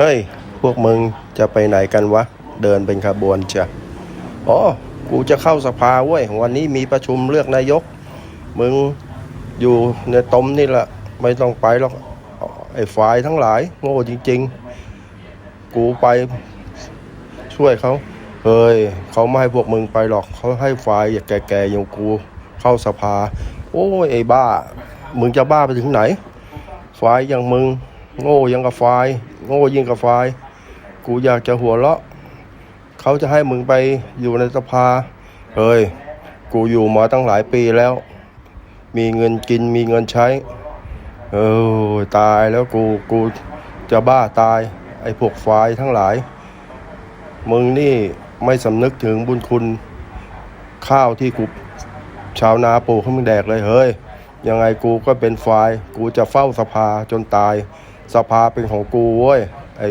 เฮ้ย พวกมึงจะไปไหนกันวะ เดินเป็นขบวนจ้ะอ๋อ กูจะเข้าสภาเว้ย วันนี้มีประชุมเลือกนายก มึงอยู่ในตมนี่แหละ ไม่ต้องไปหรอก ไอ้ฝ่ายทั้งหลาย โง่จริง ๆ กูไปช่วยเขาเฮ้ยเขาไม่ให้พวกมึงไปหรอก เขาให้ฝ่ายอย่าแก่ๆอย่างกู เข้าสภา โอ้ยไอ้บ้า มึงจะบ้าไปถึงไหนฝ่ายอย่างมึง โง่ยังกับฝ่ายโง่ยิ่งกับฝ่ายกูอยากจะหัวเราะ เขาจะให้มึงไปอยู่ในสภาเฮ้ย กูอยู่มาตั้งหลายปีแล้ว มีเงินกินมีเงินใช้ เออตายแล้วกูกูจะบ้าตาย ไอ้พวกฝ่ายทั้งหลาย มึงนี่ไม่สำนึกถึงบุญคุณ ข้าวที่กูชาวนาปลูกให้มึงแดกเลยเฮ้ยยังไงกูก็เป็นฝ่ายกูจะเฝ้าสภาจนตาย สภาเป็นของกูเว้ยไอ้